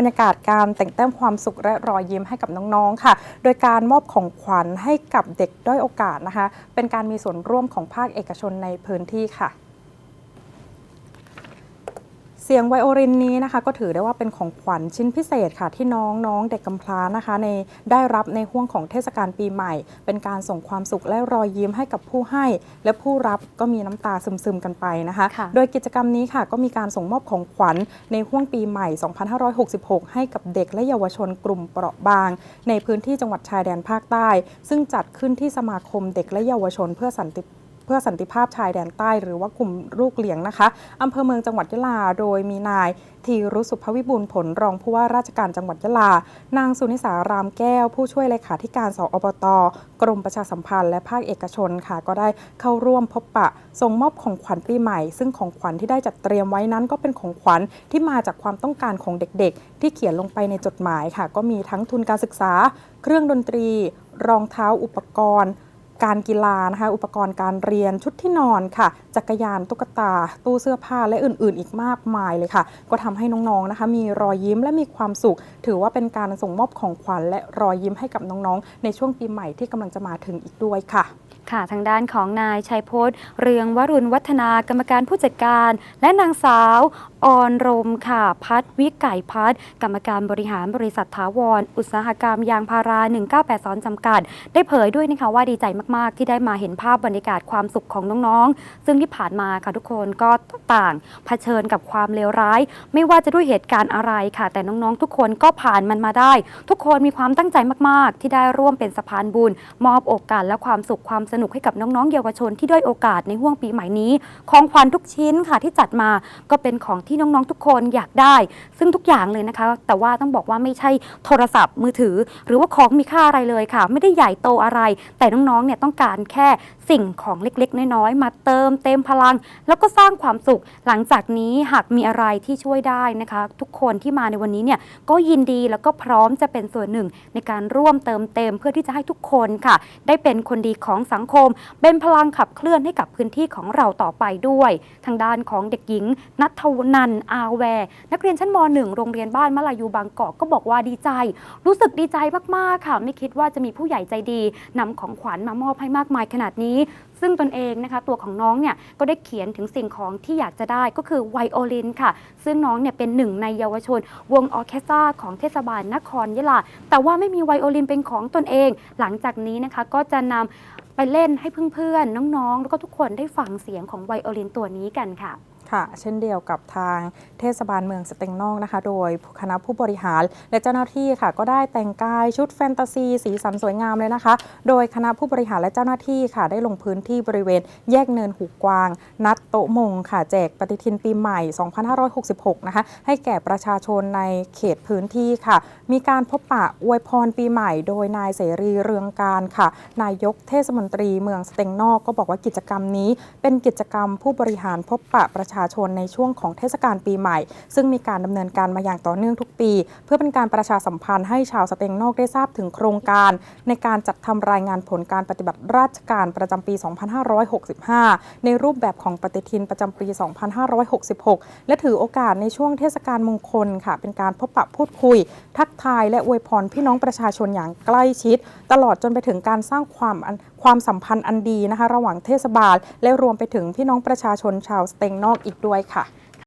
บรรยากาศการแต่งแต้มความสุขและรอยยิ้มให้กับน้องๆค่ะ โดยการมอบของขวัญให้กับเด็กด้อยโอกาสนะคะ เป็นการมีส่วนร่วมของภาคเอกชนในพื้นที่ค่ะ เสียงไวโอลินนี้นะคะ ก็ถือได้ว่าเป็นของขวัญชิ้นพิเศษค่ะ ที่น้องน้องเด็กกำพร้านะคะ ในได้รับในห่วงของเทศกาลปีใหม่ เป็นการส่งความสุขและรอยยิ้มให้กับผู้ให้ และผู้รับก็มีน้ำตาซึมๆกันไปนะคะ ค่ะ โดยกิจกรรมนี้ค่ะ ก็มีการส่งมอบของขวัญในห่วงปีใหม่ 2566 ให้กับเด็กและเยาวชนกลุ่มเปราะบาง ในพื้นที่จังหวัดชายแดนภาคใต้ ซึ่งจัดขึ้นที่สมาคมเด็กและเยาวชนเพื่อสันติเพื่อสันติภาพชายแดนใต้ หรือว่ากลุ่มลูกเหลียงนะคะอำเภอเมืองจังหวัดยะลา โดยมีนายธีรุสุภวิบูลผลรองผู้ว่าราชการจังหวัดยะลา นางสุนิสารามแก้ว ผู้ช่วยเลขาธิการสอบต กรมประชาสัมพันธ์และภาคเอกชนค่ะ ก็ได้เข้าร่วมพบปะส่งมอบของขวัญปีใหม่ ซึ่งของขวัญที่ได้จัดเตรียมไว้นั้นก็เป็นของขวัญที่มาจากความต้องการของเด็กๆ ที่เขียนลงไปในจดหมายค่ะ ก็มีทั้งทุนการศึกษา เครื่องดนตรี รองเท้าอุปกรณ์ การกีฬานะคะ อุปกรณ์การเรียนชุดที่นอนค่ะ จักรยานตุ๊กตา ตู้เสื้อผ้าและอื่น ๆ อีกมากมายเลยค่ะ ก็ทำให้น้องๆนะคะ มีรอยยิ้มและมีความสุข ถือว่าเป็นการส่งมอบของขวัญและรอยยิ้มให้กับน้องๆ ในช่วงปีใหม่ที่กำลังจะมาถึงอีกด้วยค่ะ ค่ะทางด้านของนายชัยพจน์ เรืองวรุณวัฒนากรรมการผู้จัดการ และนางสาวออนรมค่ะพัฒวิไก่พัฒกรรมการบริหารบริษัทถาวร อุตสาหกรรมยางพารา 1982จำกัด ได้เผยด้วยนะคะว่าดีใจมาก ๆ ที่ได้มาเห็นภาพบรรยากาศความสุขของน้อง ๆ ซึ่งที่ผ่านมาค่ะทุกคนก็ต่างเผชิญกับความเลวร้าย ไม่ว่าจะด้วยเหตุการณ์อะไรค่ะ แต่น้อง ๆ ทุกคนก็ผ่านมันมาได้ ทุกคนมีความตั้งใจมาก ๆ ที่ได้ร่วมเป็นสะพานบุญ มอบโอกาสและความสุขความสนุกให้กับน้องๆเยาวชนที่ด้อยโอกาสในห่วงปีใหม่นี้ ของขวัญทุกชิ้นค่ะที่จัดมาก็เป็นของที่น้องๆทุกคนอยากได้ ซึ่งทุกอย่างเลยนะคะ แต่ว่าต้องบอกว่าไม่ใช่โทรศัพท์มือถือ หรือว่าของมีค่าอะไรเลยค่ะ ไม่ได้ใหญ่โตอะไร แต่น้องๆเนี่ยต้องการแค่สิ่งของเล็กๆ น้อยๆมาเติมเต็มพลัง แล้วก็สร้างความสุขหลังจากนี้หากมีอะไรที่ช่วยได้นะคะ ทุกคนที่มาในวันนี้เนี่ยก็ยินดีแล้วก็พร้อมจะเป็นส่วนหนึ่ง ในการร่วมเติมเต็มเพื่อที่จะให้ทุกคนค่ะ ได้เป็นคนดีของสังคมเป็นพลังขับเคลื่อนให้กับพื้นที่ของเราต่อไปด้วย ทางด้านของเด็กหญิงนัทนันอาแวร์นักเรียนชั้นม .1 โรงเรียนบ้านมะลายูบางกอกก็บอกว่าดีใจ รู้สึกดีใจมากๆค่ะ ไม่คิดว่าจะมีผู้ใหญ่ใจดีนำของขวัญมามอบให้มากมายขนาดนี้ ซึ่งตนเองนะคะ ตัวของน้องเนี่ยก็ได้เขียนถึงสิ่งของที่อยากจะได้ก็คือไวโอลินค่ะ ซึ่งน้องเนี่ยเป็นหนึ่งในเยาวชน วงออเคสตราของเทศบาลนครยะลาแต่ว่าไม่มีไวโอลินเป็นของตนเอง หลังจากนี้นะคะก็จะนำ ไปเล่นให้เพื่อนๆ น้องๆ แล้วก็ทุกคนได้ฟังเสียงของไวโอลินตัวนี้กันค่ะ ค่ะ เช่นเดียวกับทางเทศบาลเมืองสเต็งนอกนะคะ โดยคณะผู้บริหาร และเจ้าหน้าที่ค่ะ ก็ได้แต่งกายชุดแฟนตาซี สีสันสวยงามเลยนะคะ โดยคณะผู้บริหารและเจ้าหน้าที่ค่ะ ได้ลงพื้นที่บริเวณแยกเนินหูกวาง นัดโตมงค่ะแจกปฏิทินปีใหม่ 2566 นะคะ ให้แก่ประชาชนในเขตพื้นที่ค่ะ มีการพบปะอวยพรปีใหม่ โดยนายเสรีเรืองการค่ะ นายกเทศมนตรีเมืองสเต็งนอกก็บอกว่ากิจกรรมนี้ เป็นกิจกรรมผู้บริหารพบปะประชาชนในช่วงของเทศกาลปีใหม่ ซึ่งมีการดำเนินการมาอย่างต่อเนื่องทุกปี เพื่อเป็นการประชาสัมพันธ์ให้ชาวสเต็งนอกได้ทราบถึงโครงการ ในการจัดทำรายงานผลการปฏิบัติราชการประจำปี 2565 ในรูปแบบของปฏิทินประจำปี 2566 และถือโอกาสในช่วงเทศกาลมงคลค่ะ เป็นการพบปะพูดคุย ทักทายและอวยพรพี่น้องประชาชนอย่างใกล้ชิด ตลอดจนไปถึงการสร้างความความสัมพันธ์อันดีนะคะ ระหว่างเทศบาล และรวมไปถึงพี่น้องประชาชนชาวสเตงนอกอีกด้วยค่ะ